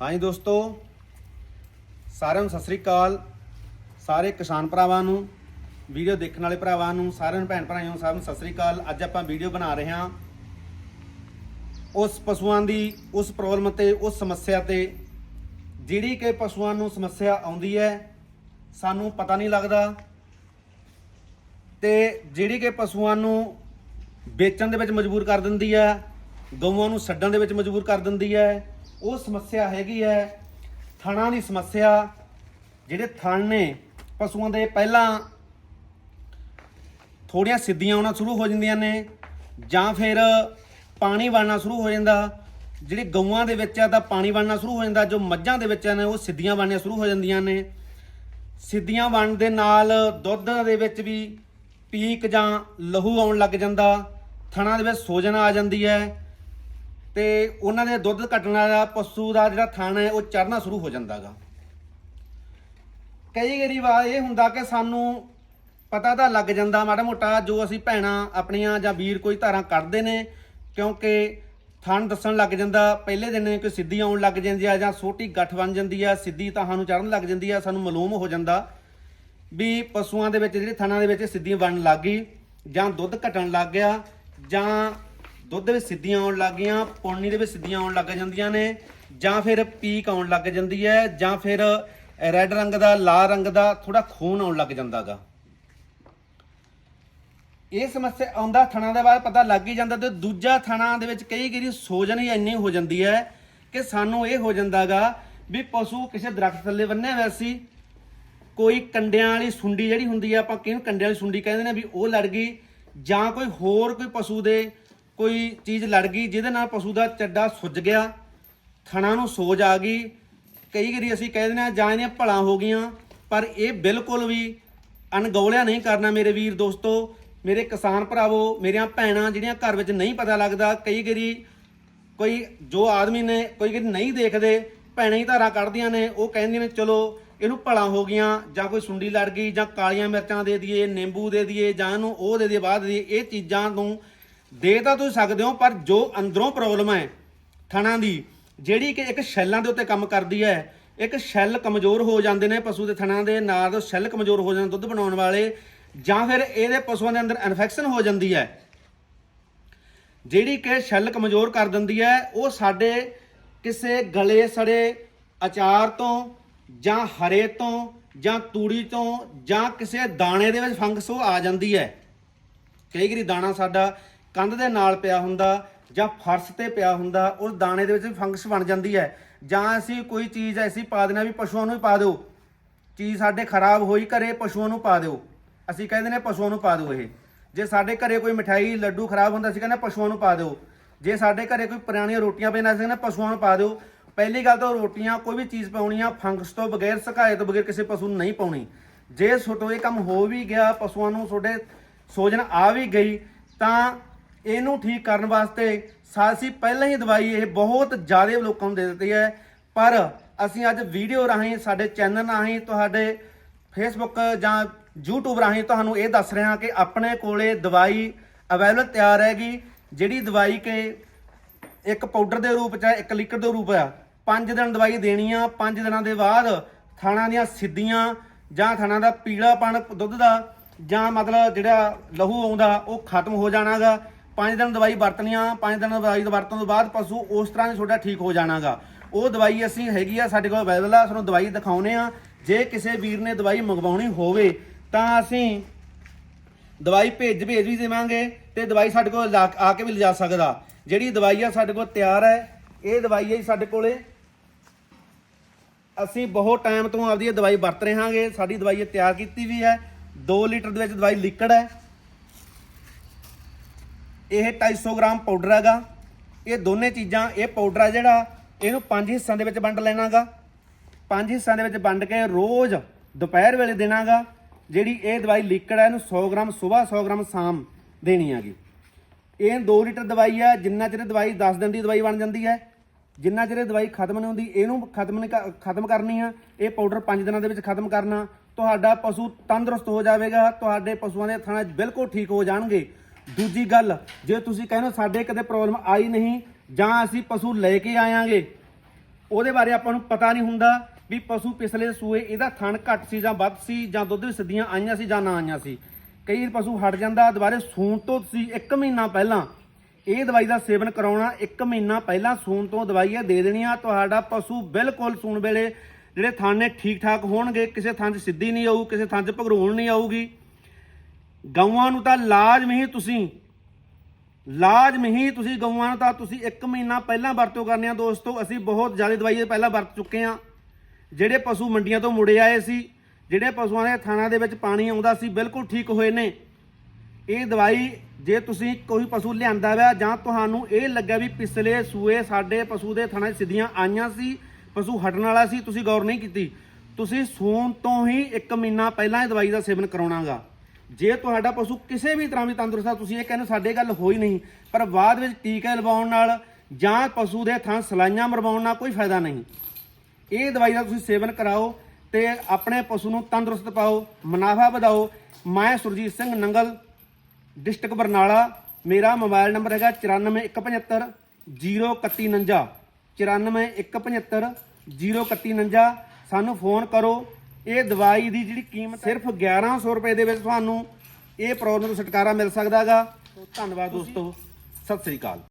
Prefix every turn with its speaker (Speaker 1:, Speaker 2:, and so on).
Speaker 1: ਹਾਂਜੀ ਦੋਸਤੋ, ਸਾਰਿਆਂ ਨੂੰ ਸਤਿ ਸ੍ਰੀ ਅਕਾਲ। ਸਾਰੇ ਕਿਸਾਨ ਭਰਾਵਾਂ ਨੂੰ, ਵੀਡੀਓ ਦੇਖਣ ਵਾਲੇ ਭਰਾਵਾਂ ਨੂੰ, ਸਾਰਿਆਂ ਨੂੰ ਭੈਣ ਭਰਾਵਾਂ ਨੂੰ ਸਾਰਿਆਂ ਨੂੰ ਸਤਿ ਸ੍ਰੀ ਅਕਾਲ। ਅੱਜ ਆਪਾਂ ਵੀਡੀਓ ਬਣਾ ਰਹੇ ਹਾਂ ਉਸ ਪਸ਼ੂਆਂ ਦੀ, ਉਸ ਪ੍ਰੋਬਲਮ ਤੇ, ਉਸ ਸਮੱਸਿਆ ਤੇ। ਜਿਹੜੀ ਕਿ ਪਸ਼ੂਆਂ ਨੂੰ ਸਮੱਸਿਆ ਆਉਂਦੀ ਹੈ, ਸਾਨੂੰ ਪਤਾ ਨਹੀਂ ਲੱਗਦਾ। ਤੇ ਜਿਹੜੀ ਕਿ ਪਸ਼ੂਆਂ ਨੂੰ ਵੇਚਣ ਦੇ ਵਿੱਚ ਮਜਬੂਰ ਕਰ ਦਿੰਦੀ ਹੈ, ਗਊਆਂ ਨੂੰ ਛੱਡਣ ਦੇ ਵਿੱਚ ਮਜਬੂਰ ਕਰ ਦਿੰਦੀ ਹੈ ਉਹ ਸਮੱਸਿਆ ਹੈਗੀ ਹੈ, ਥਣਾਂ ਦੀ ਸਮੱਸਿਆ, ਜਿਹੜੇ ਥਣ ਨੇ, ਪਸ਼ੂਆਂ ਦੇ ਪਹਿਲਾਂ ਥੋੜੀਆਂ ਸਿੱਧੀਆਂ ਆਉਣਾ ਸ਼ੁਰੂ ਹੋ ਜਾਂਦੀਆਂ ਨੇ, ਜਾਂ ਫਿਰ ਪਾਣੀ ਵੜਨਾ ਸ਼ੁਰੂ ਹੋ ਜਾਂਦਾ, ਜਿਹੜੇ ਗਊਆਂ ਦੇ ਵਿੱਚ ਆ ਤਾਂ ਪਾਣੀ ਵੜਨਾ ਸ਼ੁਰੂ ਹੋ ਜਾਂਦਾ, ਜੋ ਮੱਝਾਂ ਦੇ ਵਿੱਚ ਨੇ, ਉਹ ਸਿੱਧੀਆਂ ਬਣਨੀਆਂ ਸ਼ੁਰੂ ਹੋ ਜਾਂਦੀਆਂ ਨੇ। ਸਿੱਧੀਆਂ ਬਣਨ ਦੇ ਨਾਲ ਦੁੱਧ ਦੇ ਵਿੱਚ ਵੀ ਪੀਕ ਜਾਂ ਲਹੂ ਆਉਣ ਲੱਗ ਜਾਂਦਾ, ਥਣਾ ਦੇ ਵਿੱਚ ਸੋਜਨ ਆ ਜਾਂਦੀ ਹੈ। ਤੇ ਉਹਨਾਂ ਦੇ ਦੁੱਧ ਘਟਣ ਵਾਲਾ ਪਸ਼ੂ ਦਾ ਜਿਹੜਾ ਥਣ ਹੈ, ਉਹ ਚੜਨਾ ਸ਼ੁਰੂ ਹੋ ਜਾਂਦਾਗਾ। ਕਈ ਵਾਰੀ ਵਾਰ ਇਹ ਹੁੰਦਾ ਕਿ ਸਾਨੂੰ ਪਤਾ ਤਾਂ ਲੱਗ ਜਾਂਦਾ ਮਾੜਾ ਮੋਟਾ ਜੋ ਅਸੀਂ ਭੈਣਾਂ ਆਪਣੀਆਂ ਜਾਂ ਵੀਰ ਕੋਈ ਧਾਰਾਂ ਕੱਢਦੇ ਨੇ, ਕਿਉਂਕਿ ਥਣ ਦੱਸਣ ਲੱਗ ਜਾਂਦਾ, ਪਹਿਲੇ ਦਿਨ ਕੋਈ ਸਿੱਧੀ ਆਉਣ ਲੱਗ ਜਾਂਦੀ ਆ ਜਾਂ ਛੋਟੀ ਗੱਠ ਬਣ ਜਾਂਦੀ ਆ, ਸਿੱਧੀ ਤਾਂ ਸਾਨੂੰ ਚੜਨ ਲੱਗ ਜਾਂਦੀ ਆ, ਸਾਨੂੰ ਮਾਲੂਮ ਹੋ ਜਾਂਦਾ ਵੀ ਪਸ਼ੂਆਂ ਦੇ ਵਿੱਚ, ਜਿਹੜੇ ਥਣਾਂ ਦੇ ਵਿੱਚ ਸਿੱਧੀਆਂ ਬਣਨ ਲੱਗ ਗਈ ਜਾਂ ਦੁੱਧ ਘਟਣ ਲੱਗ ਗਿਆ ਜਾਂ ਦੁੱਧ ਦੇ ਵਿੱਚ ਸਿੱਧੀਆਂ ਆਉਣ ਲੱਗ ਗਈਆਂ, ਪੌਣੀ ਦੇ ਵਿੱਚ ਸਿੱਧੀਆਂ ਆਉਣ ਲੱਗ ਜਾਂਦੀਆਂ ਨੇ, ਜਾਂ ਫਿਰ ਪੀਕ ਆਉਣ ਲੱਗ ਜਾਂਦੀ ਹੈ, ਜਾਂ ਫਿਰ ਰੈੱਡ ਰੰਗ ਦਾ, ਲਾਲ ਰੰਗ ਦਾ ਥੋੜਾ ਖੂਨ ਆਉਣ ਲੱਗ ਜਾਂਦਾਗਾ ਇਹ ਸਮੱਸਿਆ ਆਉਂਦਾ ਥਣਾ ਦੇ ਬਾਅਦ ਪਤਾ ਲੱਗ ਹੀ ਜਾਂਦਾ ਤੇ ਦੂਜਾ ਥਣਾ ਦੇ ਵਿੱਚ ਕਈ ਵਾਰੀ ਸੋਜਨ ਹੀ ਇੰਨੀ ਹੋ ਜਾਂਦੀ ਹੈ ਕਿ ਸਾਨੂੰ ਇਹ ਹੋ ਜਾਂਦਾਗਾ ਵੀ ਪਸ਼ੂ ਕਿਸੇ ਦਰਖਤ ਥੱਲੇ ਬੰਨਿਆ ਹੋਇਆ ਸੀ, ਕੋਈ ਕੰਡਿਆਂ ਵਾਲੀ ਸੁੰਡੀ ਜਿਹੜੀ ਹੁੰਦੀ ਆ, ਆਪਾਂ ਕਿਹਨੂੰ ਕੰਡਿਆਂ ਵਾਲੀ ਸੁੰਡੀ ਕਹਿੰਦੇ ਨੇ ਵੀ ਉਹ ਲੜ ਗਈ, ਜਾਂ ਕੋਈ ਹੋਰ ਕੋਈ ਪਸ਼ੂ ਦੇ ਕੋਈ ਚੀਜ਼ ਲੜ ਗਈ, ਜਿਹਦੇ ਨਾਲ ਪਸ਼ੂ ਦਾ ਚੱਡਾ ਸੁੱਜ ਗਿਆ, ਥਣਾ ਨੂੰ ਸੋਜ ਆ ਗਈ। ਕਈ ਵਾਰੀ ਅਸੀਂ ਕਹਿ ਦਿੰਦੇ ਆ ਜਾਂ ਇਹਦੀਆਂ ਭਲਾਂ ਹੋ ਗਈਆਂ, ਪਰ ਇਹ ਬਿਲਕੁਲ ਵੀ ਅਣਗੌਲਿਆ ਨਹੀਂ ਕਰਨਾ ਮੇਰੇ ਵੀਰ ਦੋਸਤੋ। ਮੇਰੇ ਕਿਸਾਨ ਭਰਾਵੋ, ਮੇਰੀਆਂ ਭੈਣਾਂ ਜਿਹੜੀਆਂ ਘਰ ਵਿੱਚ ਨਹੀਂ ਪਤਾ ਲੱਗਦਾ, ਕਈ ਵਾਰੀ ਕੋਈ ਜੋ ਆਦਮੀ ਨੇ ਕੋਈ ਵਾਰੀ ਨਹੀਂ ਦੇਖਦੇ, ਭੈਣਾਂ ਹੀ ਧਾਰਾ ਕੱਢਦੀਆਂ ਨੇ, ਉਹ ਕਹਿੰਦੀਆਂ ਨੇ, ਚਲੋ, ਇਹਨੂੰ ਭਲਾ ਹੋ ਗਈਆਂ, ਜਾਂ ਕੋਈ ਸੁੰਡੀ ਲੜ ਗਈ, ਜਾਂ ਕਾਲੀਆਂ ਮਿਰਚਾਂ ਦੇ ਦਈਏ, ਨਿੰਬੂ ਦੇ ਦਈਏ, ਜਾਂ ਇਹਨੂੰ ਉਹ ਦੇ ਦਈਏ, ਬਾਅਦ ਦੇ ਇਹ ਚੀਜ਼ਾਂ ਨੂੰ ਦੇ ਤਾਂ ਤੁਸੀਂ ਸਕਦੇ ਹੋ, ਪਰ ਜੋ ਅੰਦਰੋਂ ਪ੍ਰੋਬਲਮ ਹੈ ਥਣਾਂ ਦੀ, ਜਿਹੜੀ ਕਿ ਇੱਕ ਸ਼ੈੱਲਾਂ ਦੇ ਉੱਤੇ ਕੰਮ ਕਰਦੀ ਹੈ, ਇੱਕ ਸ਼ੈੱਲ ਕਮਜ਼ੋਰ ਹੋ ਜਾਂਦੇ ਨੇ ਪਸ਼ੂ ਦੇ ਥਣਾਂ ਦੇ ਨਾਲ ਦੇ ਸ਼ੈੱਲ ਕਮਜ਼ੋਰ ਹੋ ਜਾਂਦੇ ਦੁੱਧ ਬਣਾਉਣ ਵਾਲੇ, ਜਾਂ ਫਿਰ ਇਹਦੇ ਪਸ਼ੂਆਂ ਦੇ ਅੰਦਰ ਇਨਫੈਕਸ਼ਨ ਹੋ ਜਾਂਦੀ ਹੈ। ਜਿਹੜੀ ਕਿ ਸ਼ੈੱਲ ਕਮਜ਼ੋਰ ਕਰ ਦਿੰਦੀ ਹੈ, ਉਹ ਸਾਡੇ ਕਿਸੇ ਗਲੇ ਸੜੇ ਅਚਾਰ ਤੋਂ, ਜਾਂ ਹਰੇ ਤੋਂ, ਜਾਂ ਤੂੜੀ ਤੋਂ, ਜਾਂ ਕਿਸੇ ਦਾਣੇ ਦੇ ਵਿੱਚ ਫੰਗਸ ਉਹ ਆ ਜਾਂਦੀ ਹੈ। ਕਈ ਵਾਰੀ ਦਾਣਾ ਸਾਡਾ ਕੰਧ ਦੇ ਨਾਲ ਪਿਆ ਹੁੰਦਾ ਜਾਂ ਫਰਸ਼ ਤੇ ਪਿਆ ਹੁੰਦਾ, ਉਸ ਦਾਣੇ ਦੇ ਵਿੱਚ ਵੀ ਫੰਗਸ ਬਣ ਜਾਂਦੀ ਹੈ। ਜਾਂ ਅਸੀਂ ਕੋਈ ਚੀਜ਼ ਐਸੀ ਪਾ ਦੇਣਾ ਵੀ ਪਸ਼ੂਆਂ ਨੂੰ ਹੀ ਪਾ ਦਿਓ। ਚੀਜ਼ ਸਾਡੇ ਖਰਾਬ ਹੋਈ ਘਰੇ ਪਸ਼ੂਆਂ ਨੂੰ ਪਾ ਦਿਓ। ਅਸੀਂ ਕਹਿੰਦੇ ਨੇ ਪਸ਼ੂਆਂ ਨੂੰ ਪਾ ਦਿਓ ਇਹ। ਜੇ ਸਾਡੇ ਘਰੇ ਕੋਈ ਮਠਾਈ, ਲੱਡੂ ਖਰਾਬ ਹੁੰਦਾ, ਅਸੀਂ ਕਹਿੰਦੇ ਪਸ਼ੂਆਂ ਨੂੰ ਪਾ ਦਿਓ। ਜੇ ਸਾਡੇ ਘਰੇ ਕੋਈ ਪੁਰਾਣੀਆਂ ਰੋਟੀਆਂ ਪਈਆਂ, ਅਸੀਂ ਕਹਿੰਦੇ ਪਸ਼ੂਆਂ ਨੂੰ ਪਾ ਦਿਓ। ਪਹਿਲੀ ਗੱਲ ਤਾਂ ਰੋਟੀਆਂ, ਕੋਈ ਵੀ ਚੀਜ਼ ਪਾਉਣੀਆਂ, ਫੰਗਸ ਤੋਂ ਬਗੈਰ ਸੁਕਾਏ ਤੋਂ ਬਗੈਰ ਕਿਸੇ ਪਸ਼ੂ ਨੂੰ ਨਹੀਂ ਪਾਉਣੀ। ਜੇ ਛੋਟੋ ਇਹ ਕੰਮ ਹੋ ਵੀ ਗਿਆ, ਪਸ਼ੂਆਂ ਨੂੰ ਤੁਹਾਡੇ ਸੋਜਨ ਆ ਵੀ ਗਈ, ਤਾਂ ਇਹਨੂੰ ਠੀਕ ਕਰਨ ਵਾਸਤੇ ਸਾਸੀ ਪਹਿਲਾਂ ਹੀ ਦਵਾਈ ਇਹ ਬਹੁਤ ਜ਼ਿਆਦਾ ਲੋਕਾਂ ਨੂੰ ਦੇ ਦਿੱਤੀ ਹੈ। ਪਰ ਅਸੀਂ ਅੱਜ ਵੀਡੀਓ ਰਾਹੀਂ, ਸਾਡੇ ਚੈਨਲ ਰਾਹੀਂ, ਤੁਹਾਡੇ ਫੇਸਬੁੱਕ ਜਾਂ YouTube ਰਾਹੀਂ ਤੁਹਾਨੂੰ ਇਹ ਦੱਸ ਰਹੇ ਹਾਂ ਕਿ ਆਪਣੇ ਕੋਲੇ ਦਵਾਈ ਅਵੇਲੇਬਲ ਤਿਆਰ ਹੈਗੀ, ਜਿਹੜੀ ਦਵਾਈ ਕਿ ਇੱਕ ਪਾਊਡਰ ਦੇ ਰੂਪ ਚ ਹੈ, ਇੱਕ ਲਿਕਵਿਡ ਦੇ ਰੂਪ ਆ। ਪੰਜ ਦਿਨ ਦਵਾਈ ਦੇਣੀ ਆ, ਪੰਜ ਦਿਨਾਂ ਦੇ ਬਾਅਦ ਥਾਣਾ ਦੀਆਂ ਸਿੱਧੀਆਂ ਜਾਂ ਥਾਣਾ ਦਾ ਪੀਲਾਪਣ ਦੁੱਧ ਦਾ ਜਾਂ ਮਤਲਬ ਜਿਹੜਾ ਲਹੂ ਆਉਂਦਾ, ਉਹ ਖਤਮ ਹੋ ਜਾਣਾਗਾ। ਪੰਜ ਦਿਨ ਦਵਾਈ ਵਰਤਣੀ ਆ ਪੰਜ ਦਿਨ ਦਵਾਈ ਵਰਤਣ ਤੋਂ ਬਾਅਦ ਪਸ਼ੂ ਉਸ ਤਰ੍ਹਾਂ ਤੁਹਾਡਾ ਠੀਕ ਹੋ ਜਾਣਾਗਾ। ਉਹ ਦਵਾਈ ਅਸੀਂ ਹੈਗੀ ਆ, ਸਾਡੇ ਕੋਲ ਅਵੇਲੇਬਲ ਆ, ਤੁਹਾਨੂੰ ਦਵਾਈ ਦਿਖਾਉਨੇ ਆ। ਜੇ ਕਿਸੇ ਵੀਰ ਨੇ ਦਵਾਈ ਮੰਗਵਾਉਣੀ ਹੋਵੇ, ਤਾਂ ਅਸੀਂ ਦਵਾਈ ਭੇਜ ਭੇਜ ਵੀ ਦੇਵਾਂਗੇ ਤੇ ਦਵਾਈ ਸਾਡੇ ਕੋਲ ਲਾ- ਆ ਕੇ ਵੀ ਲਿਜਾ ਸਕਦਾ। ਜਿਹੜੀ ਦਵਾਈ ਆ ਸਾਡੇ ਕੋਲ ਤਿਆਰ ਹੈ, ਇਹ ਦਵਾਈ ਹੈ ਜੀ ਸਾਡੇ ਕੋਲੇ। ਅਸੀਂ ਬਹੁਤ ਟਾਈਮ ਤੋਂ ਆਪਦੀ ਇਹ ਦਵਾਈ ਵਰਤ ਰਹੇ ਹਾਂਗੇ। ਸਾਡੀ ਦਵਾਈ ਤਿਆਰ ਕੀਤੀ ਵੀ ਹੈ। 2 ਲੀਟਰ ਦੇ ਵਿੱਚ ਦਵਾਈ ਲਿਕੜ ਹੈ। ਇਹ 250 ਗ੍ਰਾਮ ਪਾਊਡਰ ਹੈਗਾ। ਇਹ ਦੋਨੇ ਚੀਜ਼ਾਂ, ਇਹ ਪਾਊਡਰ ਹੈ ਜਿਹੜਾ, ਇਹਨੂੰ ਪੰਜ ਹਿੱਸਿਆਂ ਦੇ ਵਿੱਚ ਵੰਡ ਲੈਣਾਗਾ। ਪੰਜ ਹਿੱਸਿਆਂ ਦੇ ਵਿੱਚ ਵੰਡ ਕੇ ਰੋਜ਼ ਦੁਪਹਿਰ ਵੇਲੇ ਦੇਣਾਗਾ, ਜਿਹੜੀ ਇਹ ਦਵਾਈ ਲਿਕੜ ਹੈ ਇਹਨੂੰ 100 ਗ੍ਰਾਮ, ਸਵੇਰ 100 ਗ੍ਰਾਮ, ਸ਼ਾਮ ਦੇਣੀ ਹੈਗੀ। ਇਹ 2 ਲੀਟਰ ਦਵਾਈ ਹੈ ਜਿੰਨਾ ਚਿਰ ਦਵਾਈ 10 ਦਿਨ ਦੀ ਦਵਾਈ ਬਣ ਜਾਂਦੀ ਹੈ, ਜਿੰਨਾ ਚਿਰ ਦਵਾਈ ਖਤਮ ਨਹੀਂ ਹੁੰਦੀ, ਇਹਨੂੰ ਖਤਮ ਨਹੀਂ ਕਰ- ਖਤਮ ਕਰਨੀ ਆ, ਇਹ ਪਾਊਡਰ 5 ਦਿਨਾਂ ਦੇ ਵਿੱਚ ਖਤਮ ਕਰਨਾ। ਤੁਹਾਡਾ ਪਸ਼ੂ ਤੰਦਰੁਸਤ ਹੋ ਜਾਵੇਗਾ, ਤੁਹਾਡੇ ਪਸ਼ੂਆਂ ਦੇ ਥਣਾ ਬਿਲਕੁਲ ਠੀਕ ਹੋ ਜਾਣਗੇ। ਦੂਜੀ ਗੱਲ, ਜੇ ਤੁਸੀਂ ਕਹਿੰਦੇ ਹੋ ਸਾਡੇ ਕਦੇ ਪ੍ਰੋਬਲਮ ਆਈ ਨਹੀਂ, ਜਾਂ ਅਸੀਂ ਪਸ਼ੂ ਲੈ ਕੇ ਆਵਾਂਗੇ ਉਹਦੇ ਬਾਰੇ ਆਪਾਂ ਨੂੰ ਪਤਾ ਨਹੀਂ ਹੁੰਦਾ ਵੀ ਪਸ਼ੂ ਪਿਛਲੇ ਸੂਏ ਇਹਦਾ ਥਣ ਘੱਟ ਸੀ ਜਾਂ ਵੱਧ ਸੀ, ਜਾਂ ਦੁੱਧ ਵਿੱਚ ਸਿੱਧੀਆਂ ਆਈਆਂ ਸੀ ਜਾਂ ਨਾ ਆਈਆਂ ਸੀ। ਕਈ ਪਸ਼ੂ ਹਟ ਜਾਂਦਾ, ਦੁਬਾਰੇ ਸੂਣ ਤੋਂ ਤੁਸੀਂ 1 ਮਹੀਨਾ ਪਹਿਲਾਂ, ਇਹ ਦਵਾਈ ਦਾ ਸੇਵਨ ਕਰਾਉਣਾ 1 ਮਹੀਨਾ ਪਹਿਲਾਂ ਸੂਣ ਤੋਂ ਦਵਾਈਆਂ ਦੇ ਦੇਣੀਆਂ ਤੁਹਾਡਾ ਪਸ਼ੂ ਬਿਲਕੁਲ ਸੂਣ ਵੇਲੇ ਜਿਹੜੇ ਥਣ ਨੇ ਠੀਕ ਠਾਕ ਹੋਣਗੇ, ਕਿਸੇ ਥਾਂ 'ਚ ਸਿੱਧੀ ਨਹੀਂ ਆਊ, ਕਿਸੇ ਥਾਂ 'ਚ ਭਗਰੂਣ ਨਹੀਂ ਆਊਗੀ। ਗਊਆਂ ਨੂੰ ਤਾਂ ਲਾਜ਼ਮੀ ਤੁਸੀਂ ਲਾਜ਼ਮੀ ਤੁਸੀਂ ਗਊਆਂ ਨੂੰ ਤਾਂ ਤੁਸੀਂ 1 ਮਹੀਨਾ ਪਹਿਲਾਂ ਵਰਤੋਂ ਕਰਨੀ ਆ ਦੋਸਤੋ, ਅਸੀਂ ਬਹੁਤ ਜ਼ਿਆਦਾ ਦਵਾਈ ਪਹਿਲਾਂ ਵਰਤ ਚੁੱਕੇ ਆ। ਜਿਹੜੇ ਪਸ਼ੂ ਮੰਡੀਆਂ ਤੋਂ ਮੁੜੇ ਆਏ ਸੀ, ਜਿਹੜੇ ਪਸ਼ੂਆਂ ਦੇ ਥਾਣਾ ਦੇ ਵਿੱਚ ਪਾਣੀ ਆਉਂਦਾ ਸੀ, ਬਿਲਕੁਲ ਠੀਕ ਹੋਏ ਨੇ। ਇਹ ਦਵਾਈ ਜੇ ਤੁਸੀਂ ਕੋਈ ਪਸ਼ੂ ਲਿਆਂਦਾ ਵਾ ਜਾਂ ਤੁਹਾਨੂੰ ਇਹ ਲੱਗਿਆ ਵੀ ਪਿਛਲੇ ਸੂਏ ਸਾਡੇ ਪਸ਼ੂ ਦੇ ਥਾਣੇ 'ਚ ਸਿੱਧੀਆਂ ਆਈਆਂ ਸੀ, ਪਸ਼ੂ ਹਟਣ ਵਾਲਾ ਸੀ, ਤੁਸੀਂ ਗੌਰ ਨਹੀਂ ਕੀਤੀ। ਤੁਸੀਂ ਸੂਣ ਤੋਂ ਹੀ 1 ਮਹੀਨਾ ਪਹਿਲਾਂ ਇਹ ਦਵਾਈ ਦਾ ਸੇਵਨ ਕਰਾਉਣਾਗਾ। ਜੇ ਤੁਹਾਡਾ ਪਸ਼ੂ ਕਿਸੇ ਵੀ ਤਰ੍ਹਾਂ ਵੀ ਤੰਦਰੁਸਤ ਆ, ਤੁਸੀਂ ਇਹ ਕਹਿੰਦੇ ਸਾਡੇ ਗੱਲ ਹੋਈ ਨਹੀਂ, ਪਰ ਬਾਅਦ ਵਿੱਚ ਟੀਕਾ ਲਵਾਉਣ ਨਾਲ ਜਾਂ ਪਸ਼ੂ ਦੇ ਥਾਂ ਸਲਾਈਆਂ ਮਰਵਾਉਣ ਨਾਲ ਕੋਈ ਫਾਇਦਾ ਨਹੀਂ। ਇਹ ਦਵਾਈ ਦਾ ਤੁਸੀਂ ਸੇਵਨ ਕਰਾਓ ਤੇ ਆਪਣੇ ਪਸ਼ੂ ਨੂੰ ਤੰਦਰੁਸਤ ਪਾਓ, ਮੁਨਾਫਾ ਵਧਾਓ। ਮੈਂ ਸੁਰਜੀਤ ਸਿੰਘ ਨੰਗਲ, ਡਿਸਟ੍ਰਿਕਟ ਬਰਨਾਲਾ, ਮੇਰਾ ਮੋਬਾਈਲ ਨੰਬਰ ਹੈਗਾ 94175 03149 94175 03149 ਸਾਨੂੰ ਫੋਨ ਕਰੋ ਇਹ ਦਵਾਈ ਦੀ ਜਿਹੜੀ ਕੀਮਤ ਸਿਰਫ 1100 ਰੁਪਏ ਦੇ ਵਿੱਚ ਤੁਹਾਨੂੰ ਇਹ ਪ੍ਰੋਬਲਮ ਤੋਂ ਛੁਟਕਾਰਾ ਮਿਲ ਸਕਦਾਗਾ ਧੰਨਵਾਦ ਦੋਸਤੋ। ਸਤਿ ਸ੍ਰੀ ਅਕਾਲ।